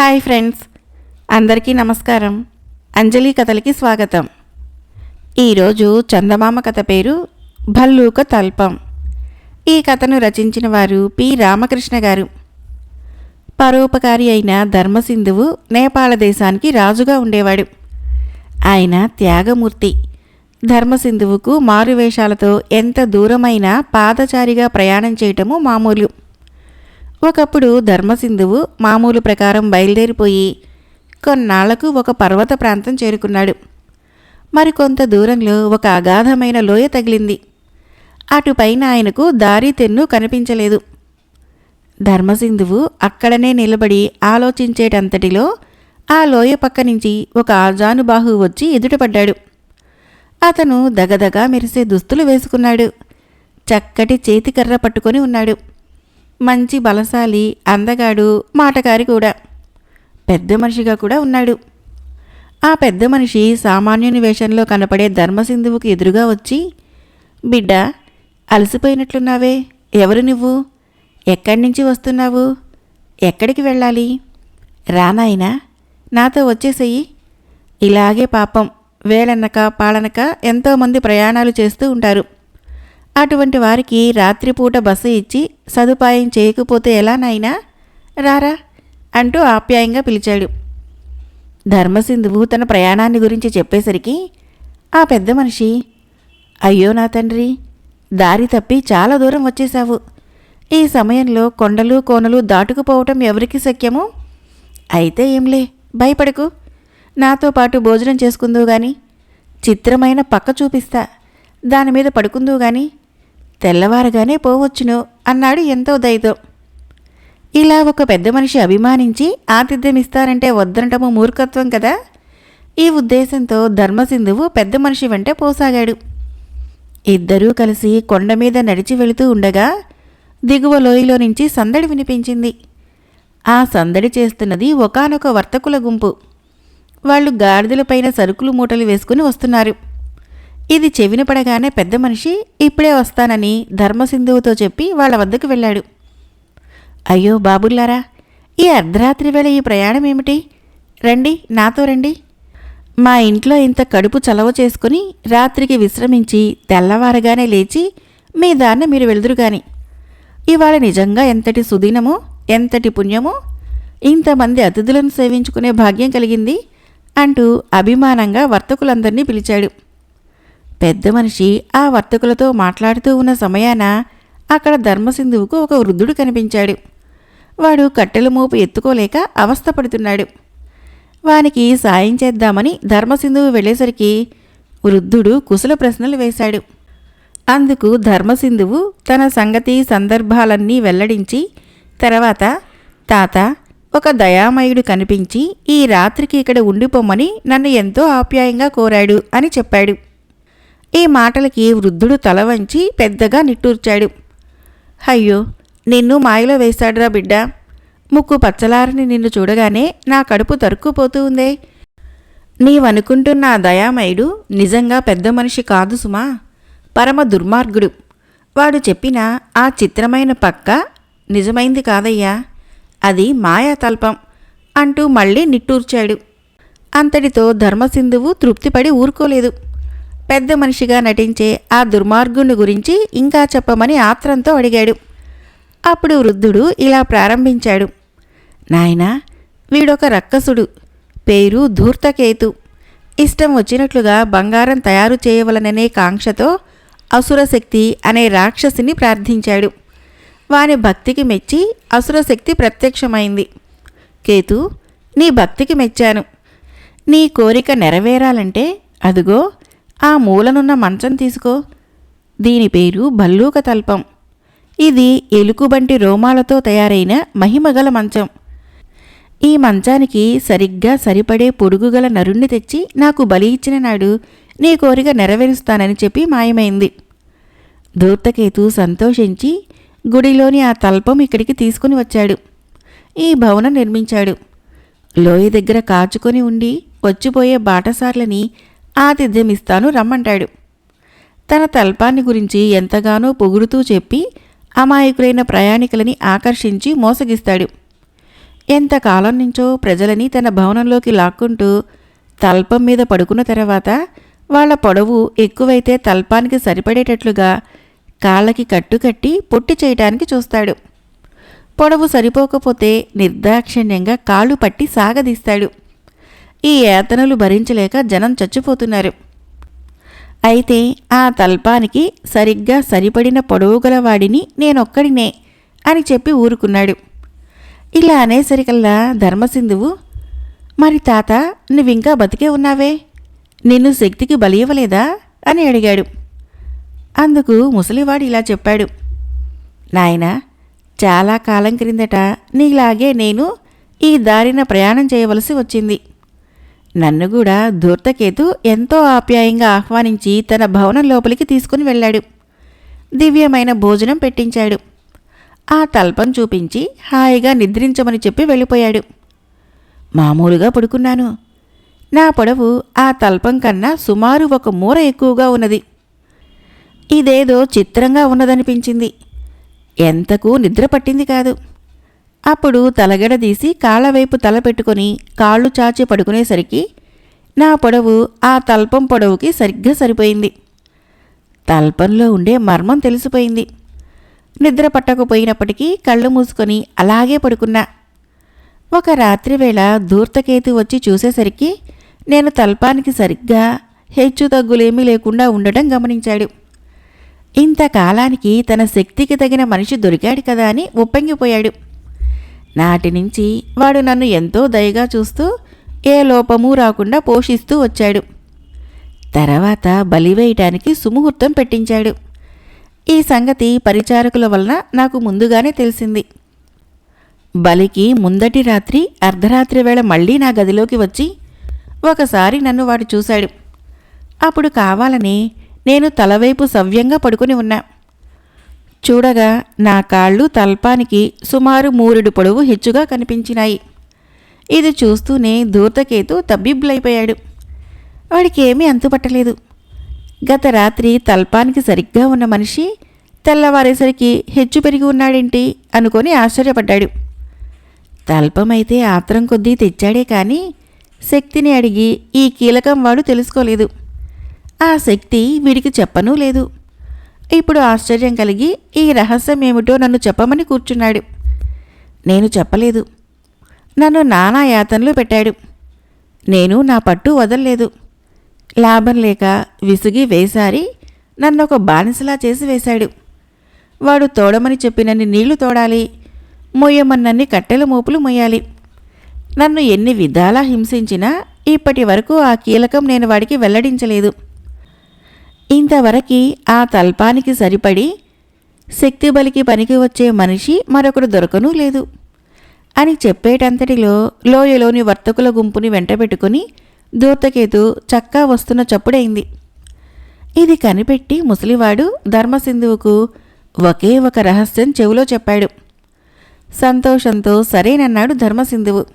Hi friends. అందరికీ నమస్కారం. అంజలి కథలకి స్వాగతం. ఈరోజు చందమామ కథ పేరు భల్లూక తల్పం. ఈ కథను రచించిన వారు పి. రామకృష్ణ గారు. పరోపకారి అయిన ధర్మసింధువు నేపాళ దేశానికి రాజుగా ఉండేవాడు. ఆయన త్యాగమూర్తి. ధర్మసింధువుకు మారువేషాలతో ఎంత దూరమైనా పాదచారిగా ప్రయాణం చేయటము మామూలు. ఒకప్పుడు ధర్మసింధువు మామూలు ప్రకారం బయలుదేరిపోయి కొన్నాళ్ళకు ఒక పర్వత ప్రాంతం చేరుకున్నాడు. మరికొంత దూరంలో ఒక అగాధమైన లోయ తగిలింది. అటుపైన ఆయనకు దారి తెన్ను కనిపించలేదు. ధర్మసింధువు అక్కడనే నిలబడి ఆలోచించేటంతటిలో ఆ లోయ పక్క నుంచి ఒక ఆజానుబాహు వచ్చి ఎదుటపడ్డాడు. అతను దగదగా మెరిసే దుస్తులు వేసుకున్నాడు. చక్కటి చేతికర్ర పట్టుకొని ఉన్నాడు. మంచి బలశాలి అందగాడు మాటకారి కూడా. పెద్ద మనిషిగా కూడా ఉన్నాడు. ఆ పెద్ద మనిషి సామాన్యుని వేషంలో కనపడే ధర్మసింధువుకి ఎదురుగా వచ్చి బిడ్డ అలసిపోయినట్లున్నావే. ఎవరు నువ్వు? ఎక్కడి నుంచి వస్తున్నావు? ఎక్కడికి వెళ్ళాలి? రానాయనా నాతో వచ్చేసేయి. ఇలాగే పాపం. వేళన్నక పాలనక ఎంతోమంది ప్రయాణాలు చేస్తూ ఉంటారు. అటువంటి వారికి రాత్రిపూట బస్సు ఇచ్చి సదుపాయం చేయకపోతే ఎలా నాయనా? రారా అంటూ ఆప్యాయంగా పిలిచాడు. ధర్మసింధువు తన ప్రయాణాన్ని గురించి చెప్పేసరికి ఆ పెద్ద మనిషి. అయ్యో నా తండ్రి దారి తప్పి చాలా దూరం వచ్చేశావు. ఈ సమయంలో కొండలు కోనలు దాటుకుపోవటం ఎవరికి శక్యము అయితే ఏంలే భయపడకు. నాతో పాటు భోజనం చేసుకుందువు గాని చిత్రమైన పక్క చూపిస్తా. దాని మీద పడుకుందువు గాని తెల్లవారగానే పోవచ్చును అన్నాడు ఎంతో దయతో. ఇలా ఒక పెద్ద మనిషి అభిమానించి ఆతిథ్యం ఇస్తారంటే వద్దనటము మూర్ఖత్వం కదా? ఈ ఉద్దేశంతో ధర్మసింధువు పెద్ద మనిషి వెంట పోసాగాడు. ఇద్దరూ కలిసి కొండ మీద నడిచి వెళుతూ ఉండగా దిగువ లోయలో నుంచి సందడి వినిపించింది. ఆ సందడి చేస్తున్నది ఒకానొక వర్తకుల గుంపు. వాళ్ళు గాడిదలపైన సరుకులు మూటలు వేసుకుని వస్తున్నారు. ఇది చెవిన పడగానే పెద్ద మనిషి ఇప్పుడే వస్తానని ధర్మసింధువుతో చెప్పి వాళ్ళ వద్దకు వెళ్ళాడు. అయ్యో బాబుల్లారా ఈ అర్ధరాత్రి వేళ ఈ ప్రయాణం ఏమిటి? రండి నాతో రండి. మా ఇంట్లో ఇంత కడుపు చలవ చేసుకుని రాత్రికి విశ్రమించి తెల్లవారగానే లేచి మీ దాన్ని మీరు వెళుదురు కానీ ఇవాళ నిజంగా ఎంతటి సుదినమో ఎంతటి పుణ్యమో ఇంతమంది అతిథులను సేవించుకునే భాగ్యం కలిగింది అంటూ అభిమానంగా వర్తకులందరినీ పిలిచాడు. పెద్ద మనిషి ఆ వర్తకులతో మాట్లాడుతూ ఉన్న సమయాన అక్కడ ధర్మసింధువుకు ఒక వృద్ధుడు కనిపించాడు. వాడు కట్టెల మోపు ఎత్తుకోలేక అవస్థపడుతున్నాడు. వానికి సాయం చేద్దామని ధర్మసింధువు వెళ్ళేసరికి వృద్ధుడు కుశల ప్రశ్నలు వేశాడు. అందుకు ధర్మసింధువు తన సంగతి సందర్భాలన్నీ వెల్లడించి తర్వాత తాత ఒక దయామయుడు కనిపించి ఈ రాత్రికి ఇక్కడ ఉండిపోమ్మని నన్ను ఎంతో ఆప్యాయంగా కోరాడు అని చెప్పాడు. ఈ మాటలకి వృద్ధుడు తల వంచి పెద్దగా నిట్టూర్చాడు. అయ్యో నిన్ను మాయలో వేశాడురా బిడ్డ. ముక్కు పచ్చలారని నిన్ను చూడగానే నా కడుపు తరుక్కుపోతూ ఉందే. నీవనుకుంటున్న ఆ దయామయుడు నిజంగా పెద్ద మనిషి కాదు సుమా. పరమ దుర్మార్గుడు. వాడు చెప్పిన ఆ చిత్రమైన పక్క నిజమైంది కాదయ్యా. అది మాయాతల్పం అంటూ మళ్ళీ నిట్టూర్చాడు. అంతటితో ధర్మసింధువు తృప్తిపడి ఊరుకోలేదు. పెద్ద మనిషిగా నటించే ఆ దుర్మార్గుని గురించి ఇంకా చెప్పమని ఆత్రంతో అడిగాడు. అప్పుడు వృద్ధుడు ఇలా ప్రారంభించాడు. నాయనా వీడొక రక్కసుడు. పేరు ధూర్తకేతు. ఇష్టం వచ్చినట్లుగా బంగారం తయారు చేయవలననే కాంక్షతో అసురశక్తి అనే రాక్షసిని ప్రార్థించాడు. వాని భక్తికి మెచ్చి అసురశక్తి ప్రత్యక్షమైంది. కేతు నీ భక్తికి మెచ్చాను. నీ కోరిక నెరవేరాలంటే అదుగో ఆ మూలనున్న మంచం తీసుకో. దీని పేరు భల్లూక తల్పం. ఇది ఎలుకుబంటి రోమాలతో తయారైన మహిమగల మంచం. ఈ మంచానికి సరిగ్గా సరిపడే పొడుగుగల నరుణ్ణి తెచ్చి నాకు బలి ఇచ్చిన నాడు నీ కోరిక నెరవేరుస్తానని చెప్పి మాయమైంది. ధూర్తకేతు సంతోషించి గుడిలోని ఆ తల్పం ఇక్కడికి తీసుకుని వచ్చాడు. ఈ భవనం నిర్మించాడు. లోయ దగ్గర కాచుకొని ఉండి వచ్చిపోయే బాటసార్లని ఆతిథ్యమిస్తాను రమ్మంటాడు. తన తల్పాన్ని గురించి ఎంతగానో పొగుడుతూ చెప్పి అమాయకులైన ప్రయాణికులని ఆకర్షించి మోసగిస్తాడు. ఎంతకాలం నుంచో ప్రజలని తన భవనంలోకి లాక్కుంటూ తల్పం మీద పడుకున్న తర్వాత వాళ్ళ పొడవు ఎక్కువైతే తల్పానికి సరిపడేటట్లుగా కాళ్ళకి కట్టుకట్టి పొట్టి చేయటానికి చూస్తాడు. పొడవు సరిపోకపోతే నిర్దాక్షిణ్యంగా కాళ్ళు పట్టి సాగదీస్తాడు. ఈ యాతనలు భరించలేక జనం చచ్చిపోతున్నారు. అయితే ఆ తల్పానికి సరిగ్గా సరిపడిన పొడవు గలవాడిని నేనొక్కడినే అని చెప్పి ఊరుకున్నాడు. ఇలా అనేసరికల్లా ధర్మసింధువు మరి తాత నువ్వింకా బతికే ఉన్నావే? నిన్ను శక్తికి బలియవలేదా అని అడిగాడు. అందుకు ముసలివాడు ఇలా చెప్పాడు. నాయన చాలా కాలం క్రిందట నీలాగే నేను ఈ దారిన ప్రయాణం చేయవలసి వచ్చింది. నన్ను కూడా ధూర్తకేతు ఎంతో ఆప్యాయంగా ఆహ్వానించి తన భవనం లోపలికి తీసుకుని వెళ్ళాడు. దివ్యమైన భోజనం పెట్టించాడు. ఆ తల్పం చూపించి హాయిగా నిద్రించమని చెప్పి వెళ్ళిపోయాడు. మామూలుగా పడుకున్నాను. నా పొడవు ఆ తల్పం కన్నా సుమారు ఒక మూర ఎక్కువగా ఉన్నది. ఇదేదో చిత్రంగా ఉన్నదనిపించింది. ఎంతకు నిద్ర పట్టింది కాదు. అప్పుడు తలగడదీసి కాళ్ళవైపు తల పెట్టుకొని కాళ్ళు చాచి పడుకునేసరికి నా పొడవు ఆ తల్పం పొడవుకి సరిగ్గా సరిపోయింది. తల్పంలో ఉండే మర్మం తెలిసిపోయింది. నిద్ర పట్టకపోయినప్పటికీ కళ్ళు మూసుకొని అలాగే పడుకున్నా. ఒక రాత్రివేళ ధూర్తకేతు వచ్చి చూసేసరికి నేను తల్పానికి సరిగ్గా హెచ్చు తగ్గులేమీ లేకుండా ఉండటం గమనించాడు. ఇంతకాలానికి తన శక్తికి తగిన మనిషి దొరికాడు కదా అని ఉప్పొంగిపోయాడు. నాటి నుంచి వాడు నన్ను ఎంతో దయగా చూస్తూ ఏ లోపము రాకుండా పోషిస్తూ వచ్చాడు. తర్వాత బలివేయటానికి సుముహూర్తం పెట్టించాడు. ఈ సంగతి పరిచారకుల వలన నాకు ముందుగానే తెలిసింది. బలికి ముందటి రాత్రి అర్ధరాత్రి వేళ మళ్ళీ నా గదిలోకి వచ్చి ఒకసారి నన్ను వాడు చూశాడు. అప్పుడు కావాలని నేను తలవైపు సవ్యంగా పడుకుని ఉన్నా. చూడగా నా కాళ్ళు తల్పానికి సుమారు మూరుడు పొడవు హెచ్చుగా కనిపించినాయి. ఇది చూస్తూనే ధూర్తకేతు తబ్బిబ్బులైపోయాడు. వాడికేమీ అంతుపట్టలేదు. గత రాత్రి తల్పానికి సరిగ్గా ఉన్న మనిషి తెల్లవారేసరికి హెచ్చు పెరిగి ఉన్నాడేంటి అనుకొని ఆశ్చర్యపడ్డాడు. తల్పమైతే ఆత్రం కొద్దీ తెచ్చాడే కానీ శక్తిని అడిగి ఈ కీలకం వాడు తెలుసుకోలేదు. ఆ శక్తి వీడికి చెప్పనూ లేదు. ఇప్పుడు ఆశ్చర్యం కలిగి ఈ రహస్యం ఏమిటో నన్ను చెప్పమని కూర్చున్నాడు. నేను చెప్పలేదు. నన్ను నానా యాతనలు పెట్టాడు. నేను నా పట్టు వదల్లేదు. లాభం లేక విసిగి వేసారి నన్ను ఒక బానిసలా చేసి వేశాడు. వాడు తోడమని చెప్పినన్ని నీళ్ళు తోడాలి. మొయ్యమన్నన్ని కట్టెల మోపులు మొయ్యాలి. నన్ను ఎన్ని విధాలా హింసించినా ఇప్పటి వరకు ఆ కీలకం నేను వాడికి వెల్లడించలేదు. ఇంతవరకు ఆ తల్పానికి సరిపడి శక్తి బలికి పనికి వచ్చే మనిషి మరొకడు దొరకనూ లేదు. అని చెప్పేటంతటిలో లోయలోని వర్తకుల గుంపుని వెంటబెట్టుకుని దూర్తకేతు చక్కా వస్తున్న చప్పుడైంది. ఇది కనిపెట్టి ముసలివాడు ధర్మసింధువుకు ఒకే ఒక రహస్యం చెవిలో చెప్పాడు. సంతోషంతో సరేనన్నాడు ధర్మసింధువు.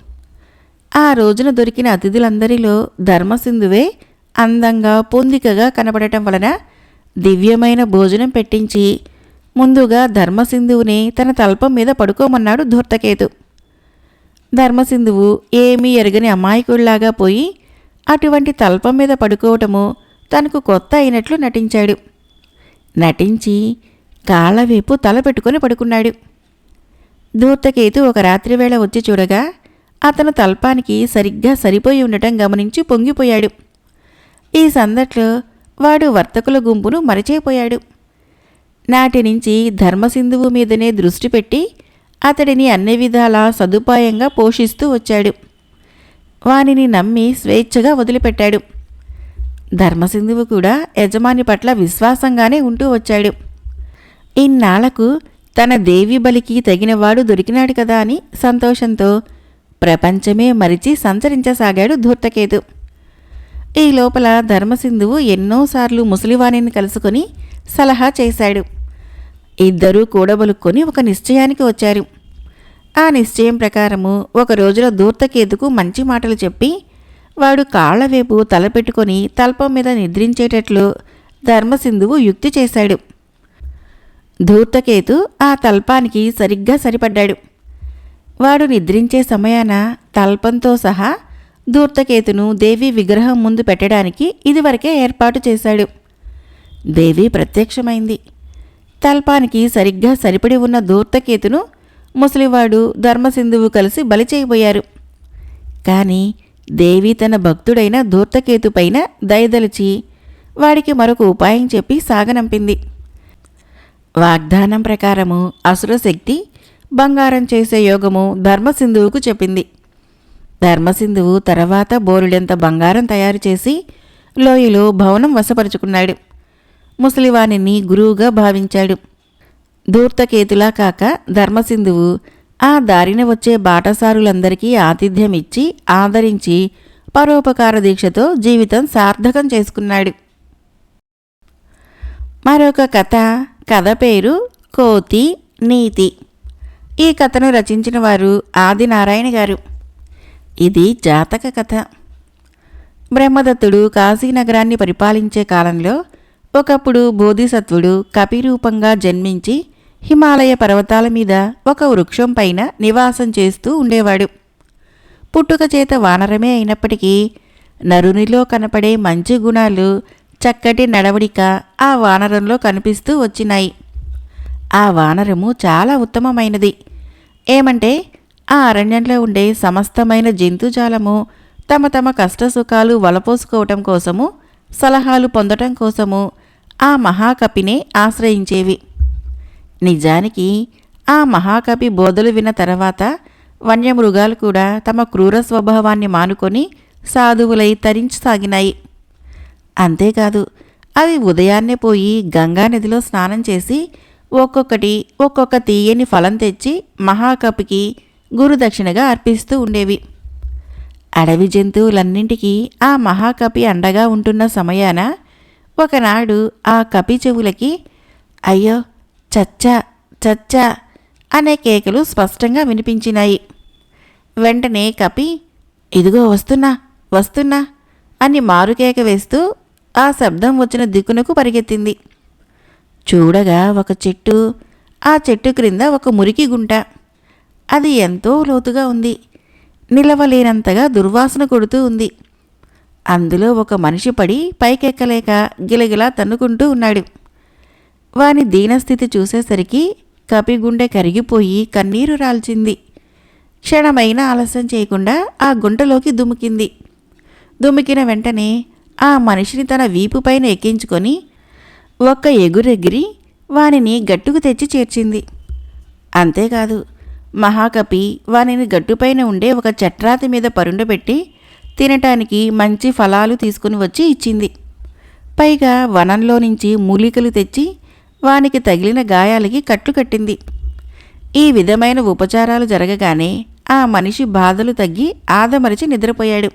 ఆ రోజున దొరికిన అతిథులందరిలో ధర్మసింధువే అందంగా పొందికగా కనబడటం వలన దివ్యమైన భోజనం పెట్టించి ముందుగా ధర్మసింధువుని తన తల్పం మీద పడుకోమన్నాడు ధూర్తకేతు. ధర్మసింధువు ఏమీ ఎరగని అమాయకుడిలాగా పోయి అటువంటి తల్పం మీద పడుకోవటము తనకు కొత్త అయినట్లు నటించాడు. నటించి కాళ్ళవైపు తల పెట్టుకొని పడుకున్నాడు. ధూర్తకేతు ఒక రాత్రివేళ వచ్చి చూడగా అతను తల్పానికి సరిగ్గా సరిపోయి ఉండటం గమనించి పొంగిపోయాడు. ఈ సందట్లో వాడు వర్తకుల గుంపును మరచేపోయాడు. నాటి నుంచి ధర్మసింధువు మీదనే దృష్టి పెట్టి అతడిని అన్ని విధాలా సదుపాయంగా పోషిస్తూ వచ్చాడు. వానిని నమ్మి స్వేచ్ఛగా వదిలిపెట్టాడు. ధర్మసింధువు కూడా యజమాని పట్ల విశ్వాసంగానే ఉంటూ వచ్చాడు. ఇన్నాళ్ళకు తన దేవి బలికి తగినవాడు దొరికినాడు కదా అని సంతోషంతో ప్రపంచమే మరిచి సంచరించసాగాడు ధూర్తకేతు. ఈ లోపల ధర్మసింధువు ఎన్నోసార్లు ముసలివాణిని కలుసుకొని సలహా చేశాడు. ఇద్దరూ కూడబలుక్కొని ఒక నిశ్చయానికి వచ్చారు. ఆ నిశ్చయం ప్రకారము ఒక రోజులో దూర్తకేతుకు మంచి మాటలు చెప్పి వాడు కాళ్ళవైపు తలపెట్టుకొని తల్పం మీద నిద్రించేటట్లు ధర్మసింధువు యుక్తి చేశాడు. ధూర్తకేతు ఆ తల్పానికి సరిగ్గా సరిపడ్డాడు. వాడు నిద్రించే సమయాన తల్పంతో సహా దూర్తకేతును దేవి విగ్రహం ముందు పెట్టడానికి ఇదివరకే ఏర్పాటు చేశాడు. దేవి ప్రత్యక్షమైంది. తల్పానికి సరిగ్గా సరిపడి ఉన్న దూర్తకేతును ముసలివాడు ధర్మసింధువు కలిసి బలి చేయబోయారు. కాని దేవి తన భక్తుడైన ధూర్తకేతు పైన దయదలిచి వాడికి మరొక ఉపాయం చెప్పి సాగనంపింది. వాగ్దానం ప్రకారము అసురశక్తి బంగారం చేసే యోగము ధర్మసింధువుకు చెప్పింది. ధర్మసింధువు తర్వాత బోరుడెంత బంగారం తయారు చేసి లోయలో భవనం వశపరుచుకున్నాడు. ముసలివాణిని గురువుగా భావించాడు. ధూర్తకేతులా కాక ధర్మసింధువు ఆ దారిన వచ్చే బాటసారులందరికీ ఆతిథ్యం ఇచ్చి ఆదరించి పరోపకార దీక్షతో జీవితం సార్థకం చేసుకున్నాడు. మరొక కథ కథ పేరు కోతి నీతి. ఈ కథను రచించిన వారు ఆదినారాయణ గారు. ఇది జాతక కథ. బ్రహ్మదత్తుడు కాశీనగరాన్ని పరిపాలించే కాలంలో ఒకప్పుడు బోధిసత్వుడు కపిరూపంగా జన్మించి హిమాలయ పర్వతాల మీద ఒక వృక్షం పైన నివాసం చేస్తూ ఉండేవాడు. పుట్టుక చేత వానరమే అయినప్పటికీ నరునిలో కనపడే మంచి గుణాలు చక్కటి నడవడిక ఆ వానరంలో కనిపిస్తూ వచ్చినాయి. ఆ వానరము చాలా ఉత్తమమైనది. ఏమంటే ఆ అరణ్యంలో ఉండే సమస్తమైన జంతుజాలము తమ తమ కష్టసుఖాలు వలపోసుకోవటం కోసము సలహాలు పొందటం కోసము ఆ మహాకపినే ఆశ్రయించేవి. నిజానికి ఆ మహాకవి బోధలు విన్న తర్వాత వన్యమృగాలు కూడా తమ క్రూర స్వభావాన్ని మానుకొని సాధువులై తరించసాగినాయి అంతేకాదు అవి ఉదయాన్నే పోయి గంగా నదిలో స్నానం చేసి ఒక్కొక్కటి ఒక్కొక్క తీయని ఫలం తెచ్చి మహాకపికి గురుదక్షిణగా అర్పిస్తూ ఉండేవి. అడవి జంతువులన్నింటికీ ఆ మహాకపి అండగా ఉంటున్న సమయాన ఒకనాడు ఆ కపి చెవులకి అయ్యో చచ్చా చచ్చా అనే కేకలు స్పష్టంగా వినిపించినాయి. వెంటనే కపి ఇదిగో వస్తున్నా వస్తున్నా అని మారుకేక వేస్తూ ఆ శబ్దం వచ్చిన దిక్కునకు పరిగెత్తింది. చూడగా ఒక చెట్టు ఆ చెట్టు క్రింద ఒక మురికి గుంట. అది ఎంతో లోతుగా ఉంది. నిలవలేనంతగా దుర్వాసన కొడుతూ ఉంది. అందులో ఒక మనిషి పడి పైకెక్కలేక గిలగిలా తన్నుకుంటూ ఉన్నాడు. వాని దీనస్థితి చూసేసరికి కపిగుండె కరిగిపోయి కన్నీరు రాల్చింది. క్షణమైన ఆలస్యం చేయకుండా ఆ గుంటలోకి దుమికింది. దుమికిన వెంటనే ఆ మనిషిని తన వీపుపైన ఎక్కించుకొని ఒక్క ఎగురెగిరి వానిని గట్టుకు తెచ్చి చేర్చింది. అంతేకాదు మహాకపి వానిని గట్టుపైన ఉండే ఒక చట్రాతి మీద పరుండబెట్టి తినటానికి మంచి ఫలాలు తీసుకుని వచ్చి ఇచ్చింది. పైగా వనంలో నుంచి మూలికలు తెచ్చి వానికి తగిలిన గాయాలకి కట్లు కట్టింది. ఈ విధమైన ఉపచారాలు జరగగానే ఆ మనిషి బాధలు తగ్గి ఆదమరిచి నిద్రపోయాడు.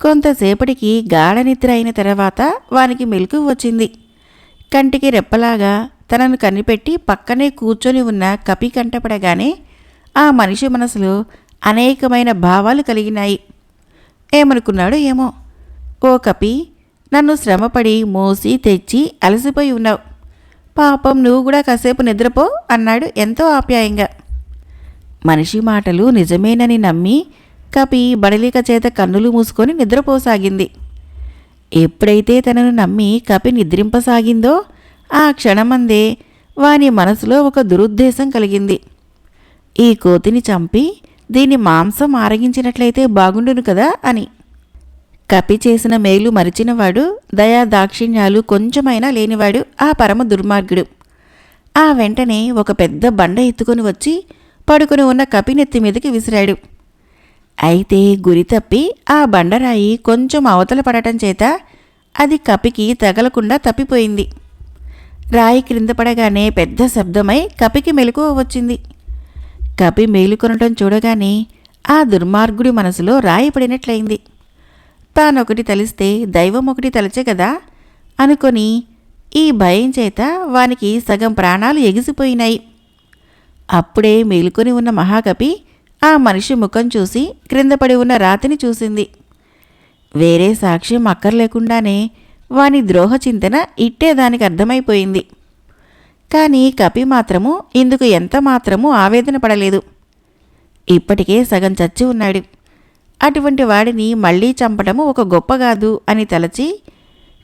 కొంతసేపటికి గాఢ నిద్ర అయిన తర్వాత వానికి మెలకు వచ్చింది. కంటికి రెప్పలాగా తనను కనిపెట్టి పక్కనే కూర్చొని ఉన్న కపి కంటపడగానే ఆ మనిషి మనసులో అనేకమైన భావాలు కలిగినాయి. ఏమనుకున్నాడు ఏమో. ఓ కపి నన్ను శ్రమపడి మోసి తెచ్చి అలసిపోయి ఉన్నావు. పాపం నువ్వు కూడా కాసేపు నిద్రపో అన్నాడు ఎంతో ఆప్యాయంగా. మనిషి మాటలు నిజమేనని నమ్మి కపి బడలిక చేత కన్నులు మూసుకొని నిద్రపోసాగింది. ఎప్పుడైతే తనను నమ్మి కపి నిద్రింపసాగిందో ఆ క్షణమందే వాని మనసులో ఒక దురుద్దేశం కలిగింది. ఈ కోతిని చంపి దీని మాంసం ఆరగించినట్లయితే బాగుండును కదా అని. కపి చేసిన మేలు మరిచినవాడు దయా దాక్షిణ్యాలు కొంచెమైనా లేనివాడు ఆ పరమ దుర్మార్గుడు. ఆ వెంటనే ఒక పెద్ద బండ ఎత్తుకొని వచ్చి పడుకుని ఉన్న కపి నెత్తి మీదకి విసిరాడు. అయితే గురి తప్పి ఆ బండరాయి కొంచెం అవతల పడటం చేత అది కపికి తగలకుండా తప్పిపోయింది. రాయి క్రింద పడగానే పెద్ద శబ్దమై కపికి మెలకువ వచ్చింది. కపి మేలుకొనటం చూడగానే ఆ దుర్మార్గుడి మనసులో రాయిపడినట్లయింది తానొకటి తలిస్తే దైవం ఒకటి తలచే కదా? అనుకొని ఈ భయం చేత వానికి సగం ప్రాణాలు ఎగిసిపోయినాయి. అప్పుడే మేలుకొని ఉన్న మహాకపి ఆ మనిషి ముఖం చూసి క్రిందపడి ఉన్న రాతిని చూసింది. వేరే సాక్ష్యం అక్కర్లేకుండానే వాని ద్రోహ చింతన ఇట్టే దానికి అర్థమైపోయింది. కానీ కపి మాత్రము ఇందుకు ఎంత మాత్రము ఆవేదన పడలేదు. ఇప్పటికే సగం చచ్చి ఉన్నాడు. అటువంటి వాడిని మళ్ళీ చంపటము ఒక గొప్ప కాదు అని తలచి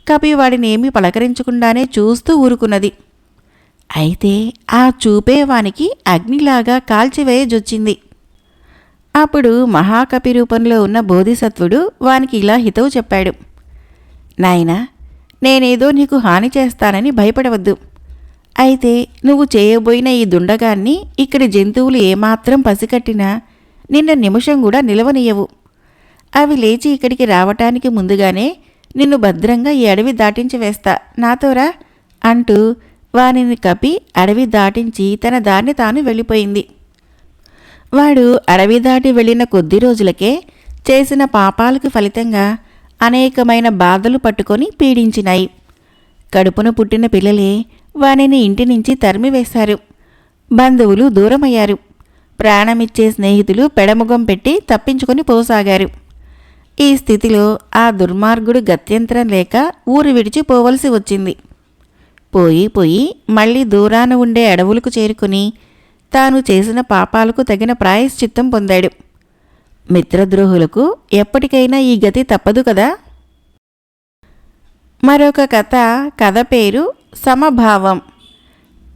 కపి వాడిని ఏమీ పలకరించకుండానే చూస్తూ ఊరుకున్నది. అయితే ఆ చూపే వానికి అగ్నిలాగా కాల్చివేయజొచ్చింది అప్పుడు మహాకపి రూపంలో ఉన్న బోధిసత్వుడు వానికి ఇలా హితవు చెప్పాడు. నాయనా నేనేదో నీకు హాని చేస్తానని భయపడవద్దు. అయితే నువ్వు చేయబోయిన ఈ దుండగాన్ని ఇక్కడి జంతువులు ఏమాత్రం పసికట్టినా నిన్న నిమిషం కూడా నిలవనీయవు. అవి లేచి ఇక్కడికి రావటానికి ముందుగానే నిన్ను భద్రంగా ఈ అడవి దాటించి వేస్తా. నాతోరా? అంటూ వానిని కపి అడవి దాటించి తన దాన్ని తాను వెళ్ళిపోయింది. వాడు అడవి దాటి వెళ్ళిన కొద్ది రోజులకే చేసిన పాపాలకు ఫలితంగా అనేకమైన బాధలు పట్టుకొని పీడించినాయి. కడుపున పుట్టిన పిల్లలే వానిని ఇంటి నుంచి తరిమివేశారు. బంధువులు దూరమయ్యారు. ప్రాణమిచ్చే స్నేహితులు పెడముఖం పెట్టి తప్పించుకొని పోసాగారు. ఈ స్థితిలో ఆ దుర్మార్గుడు గత్యంతరం లేక ఊరు విడిచి పోవలసి వచ్చింది. పోయి పోయి మళ్ళీ దూరాన ఉండే అడవులకు చేరుకుని తాను చేసిన పాపాలకు తగిన ప్రాయశ్చిత్తం పొందాడు. మిత్రద్రోహులకు ఎప్పటికైనా ఈ గతి తప్పదు కదా? మరొక కథ కథ పేరు సమభావం.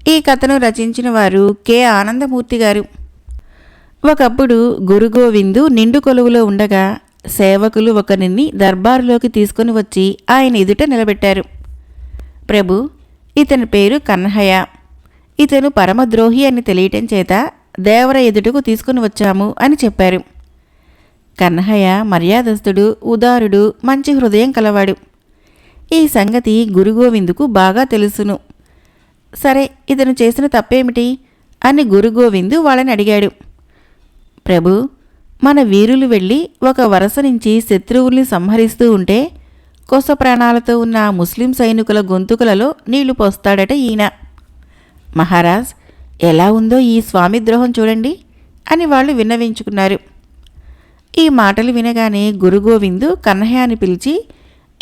ఈ కథను రచించిన వారు కె. ఆనందమూర్తి గారు. ఒకప్పుడు గురుగోవిందు నిండు కొలువులో ఉండగా సేవకులు ఒకరిని దర్బారులోకి తీసుకుని వచ్చి ఆయన ఎదుట నిలబెట్టారు. ప్రభు ఇతని పేరు కన్హయ్య ఇతను పరమద్రోహి అని తెలియటం చేత దేవర ఎదుటకు తీసుకుని వచ్చాము అని చెప్పారు. కన్హయ్య మర్యాదస్తుడు ఉదారుడు మంచి హృదయం కలవాడు. ఈ సంగతి గురుగోవిందుకు బాగా తెలుసును. సరే ఇతను చేసిన తప్పేమిటి? అని గురుగోవిందు వాళ్ళని అడిగాడు. ప్రభు మన వీరులు వెళ్ళి ఒక వరస నుంచి శత్రువుల్ని సంహరిస్తూ ఉంటే కొస ప్రాణాలతో ఉన్న ముస్లిం సైనికుల గొంతుకులలో నీళ్ళు పోస్తాడట ఈయన. మహారాజ్ ఎలా ఉందో ఈ స్వామి ద్రోహం చూడండి అని వాళ్ళు విన్నవించుకున్నారు. ఈ మాటలు వినగానే గురుగోవిందు కన్నయ్యాని పిలిచి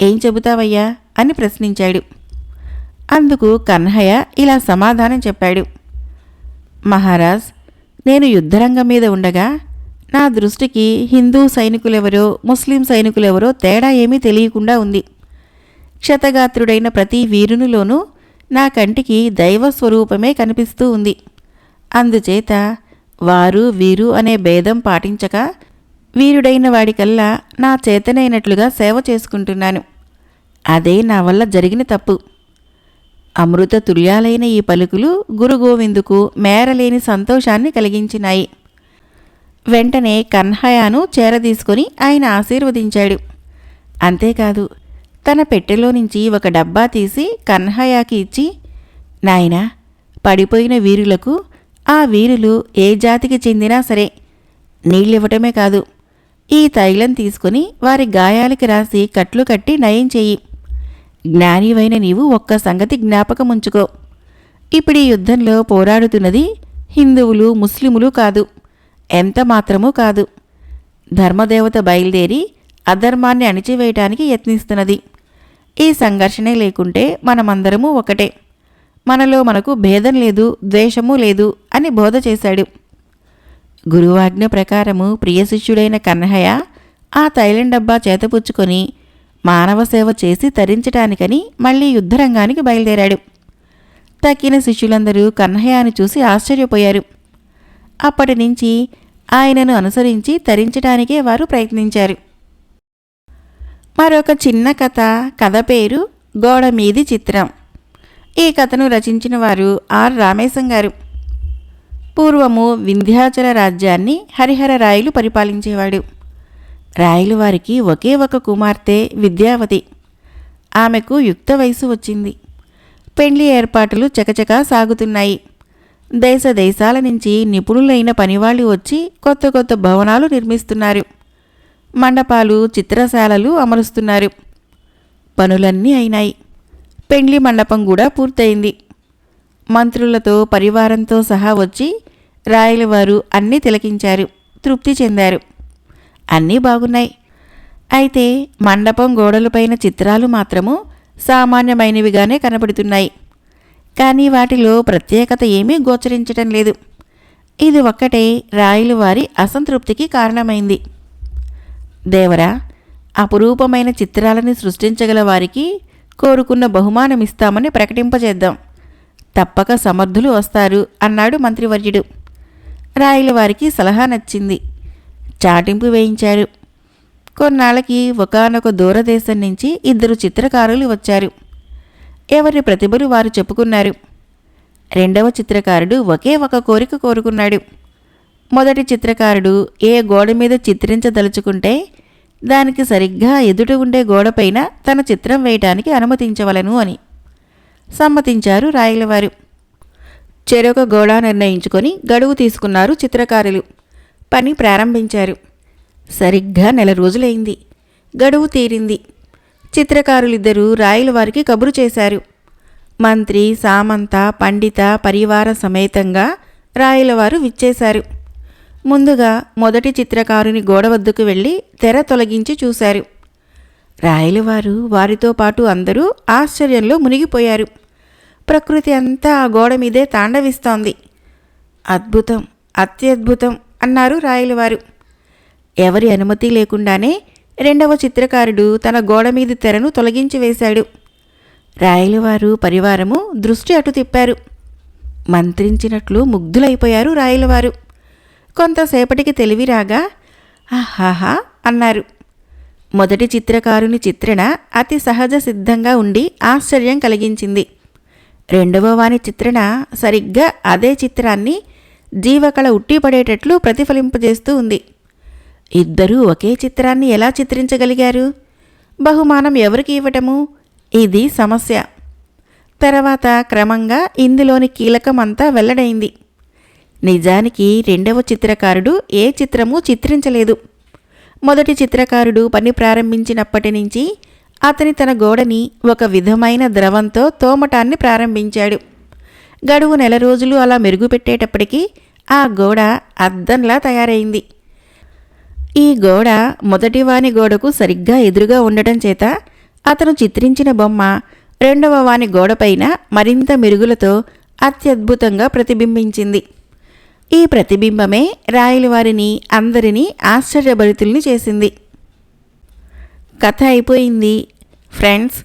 ఏం చెబుతావయ్యా? అని ప్రశ్నించాడు. అందుకు కన్హయ్య ఇలా సమాధానం చెప్పాడు. మహారాజ్ నేను యుద్ధరంగం మీద ఉండగా నా దృష్టికి హిందూ సైనికులెవరో ముస్లిం సైనికులెవరో తేడా ఏమీ తెలియకుండా ఉంది. క్షతగాత్రుడైన ప్రతి వీరునిలోనూ నా కంటికి దైవ స్వరూపమే కనిపిస్తూ ఉంది. అందుచేత వారు వీరు అనే భేదం పాటించక వీరుడైన వాడికల్లా నా చేతనైనట్లుగా సేవ చేసుకుంటున్నాను. అదే నా వల్ల జరిగిన తప్పు. అమృత తుల్యాలైన ఈ పలుకులు గురుగోవిందుకు మేరలేని సంతోషాన్ని కలిగించినాయి. వెంటనే కన్హయాను చేరదీసుకొని ఆయన ఆశీర్వదించాడు. అంతేకాదు తన పెట్టెలో నుంచి ఒక డబ్బా తీసి కన్హయాకి ఇచ్చి నాయనా పడిపోయిన వీరులకు ఆ వీరులు ఏ జాతికి చెందినా సరే నీళ్ళివ్వటమే కాదు ఈ తైలం తీసుకుని వారి గాయాలకి రాసి కట్లు కట్టి నయం చెయ్యి జ్ఞానివైన నీవు ఒక్క సంగతి జ్ఞాపకముంచుకో. ఇప్పుడు ఈ యుద్ధంలో పోరాడుతున్నది హిందువులు ముస్లిములు కాదు. ఎంత మాత్రమూ కాదు. ధర్మదేవత బయలుదేరి అధర్మాన్ని అణిచివేయటానికి యత్నిస్తున్నది. ఈ సంఘర్షణే లేకుంటే మనమందరము ఒకటే. మనలో మనకు భేదం లేదు ద్వేషము లేదు అని బోధ చేశాడు. గురువాజ్ఞ ప్రకారము ప్రియశిష్యుడైన కన్హయ్య ఆ తైలం డబ్బా చేతపుచ్చుకొని మానవ సేవ చేసి తరించటానికని మళ్ళీ యుద్ధరంగానికి బయలుదేరాడు. తక్కిన శిష్యులందరూ కన్నయ్యను చూసి ఆశ్చర్యపోయారు. అప్పటి నుంచి ఆయనను అనుసరించి తరించడానికే వారు ప్రయత్నించారు. మరొక చిన్న కథ కథ పేరు గోడ మీది చిత్రం. ఈ కథను రచించిన వారు ఆర్ రామేశం గారు. పూర్వము వింధ్యాచల రాజ్యాన్ని హరిహర రాయలు పరిపాలించేవాడు. రాయలు వారికి ఒకే ఒక కుమార్తె విద్యావతి. ఆమెకు యుక్త వయసు వచ్చింది. పెండ్లి ఏర్పాట్లు చకచకా సాగుతున్నాయి. దేశ దేశాల నుంచి నిపుణులైన పనివాళ్ళు వచ్చి కొత్త కొత్త భవనాలు నిర్మిస్తున్నారు. మండపాలు చిత్రశాలలు అమరుస్తున్నారు. పనులన్నీ అయినాయి. పెండ్లి మండపం కూడా పూర్తయింది. మంత్రులతో పరివారంతో సహా వచ్చి రాయలవారు అన్నీ తిలకించారు. తృప్తి చెందారు. అన్నీ బాగున్నాయి. అయితే మండపం గోడలపైన చిత్రాలు మాత్రము సామాన్యమైనవిగానే కనబడుతున్నాయి కానీ వాటిలో ప్రత్యేకత ఏమీ గోచరించటం లేదు. ఇది ఒక్కటే రాయలు వారి అసంతృప్తికి కారణమైంది. దేవరా అపురూపమైన చిత్రాలని సృష్టించగల వారికి కోరుకున్న బహుమానం ఇస్తామని ప్రకటింపజేద్దాం. తప్పక సమర్థులు వస్తారు అన్నాడు మంత్రివర్యుడు. రాయల వారికి సలహా నచ్చింది. చాటింపు వేయించారు. కొన్నాళ్ళకి ఒకనొక దూరదేశం నుంచి ఇద్దరు చిత్రకారులు వచ్చారు. ఎవరి ప్రతిభలు వారు చెప్పుకున్నారు. రెండవ చిత్రకారుడు ఒకే ఒక కోరిక కోరుకున్నాడు. మొదటి చిత్రకారుడు ఏ గోడ మీద చిత్రించదలుచుకుంటే దానికి సరిగ్గా ఎదుట ఉండే గోడపైన తన చిత్రం వేయటానికి అనుమతించవలను అని సమ్మతించారు రాయలవారు. చెరొక గోడ నిర్ణయించుకొని గడువు తీసుకున్నారు చిత్రకారులు. పని ప్రారంభించారు. సరిగ్గా నెల రోజులైంది. గడువు తీరింది. చిత్రకారులిద్దరూ రాయల వారికి కబురు చేశారు. మంత్రి సామంత పండిత పరివార సమేతంగా రాయలవారు విచ్చేశారు. ముందుగా మొదటి చిత్రకారుని గోడ వద్దకు వెళ్ళి తెర తొలగించి చూశారు. రాయలవారు వారితో పాటు అందరూ ఆశ్చర్యంలో మునిగిపోయారు. ప్రకృతి అంతా ఆ గోడ మీదే తాండవిస్తోంది. అద్భుతం అత్యద్భుతం. అన్నారు రాయలవారు. ఎవరి అనుమతి లేకుండానే రెండవ చిత్రకారుడు తన గోడ మీద తెరను తొలగించి వేశాడు. రాయలవారు పరివారము దృష్టి అటు తిప్పారు. మంత్రించినట్లు ముగ్ధులైపోయారు రాయలవారు. కొంతసేపటికి తెలివి రాగా ఆహాహా అన్నారు. మొదటి చిత్రకారుని చిత్రణ అతి సహజ సిద్ధంగా ఉండి ఆశ్చర్యం కలిగించింది. రెండవ వాని చిత్రణ సరిగ్గా అదే చిత్రాన్ని జీవకళ ఉట్టిపడేటట్లు ప్రతిఫలింపజేస్తూ ఉంది. ఇద్దరూ ఒకే చిత్రాన్ని ఎలా చిత్రించగలిగారు? బహుమానం ఎవరికి ఇవ్వటము? ఇది సమస్య. తర్వాత క్రమంగా ఇందులోని కీలకమంతా వెల్లడైంది. నిజానికి రెండవ చిత్రకారుడు ఏ చిత్రము చిత్రించలేదు. మొదటి చిత్రకారుడు పని ప్రారంభించినప్పటి నుంచి అతని తన గోడని ఒక విధమైన ద్రవంతో తోమటాన్ని ప్రారంభించాడు. గడువు నెల రోజులు అలా మెరుగుపెట్టేటప్పటికీ ఆ గోడ అద్దంలా తయారైంది. ఈ గోడ మొదటివాని గోడకు సరిగ్గా ఎదురుగా ఉండటం చేత అతను చిత్రించిన బొమ్మ రెండవ వాని గోడపైన మరింత మెరుగులతో అత్యద్భుతంగా ప్రతిబింబించింది. ఈ ప్రతిబింబమే రాయలవారిని అందరినీ ఆశ్చర్యభరితుల్ని చేసింది. కథ అయిపోయింది. ఫ్రెండ్స్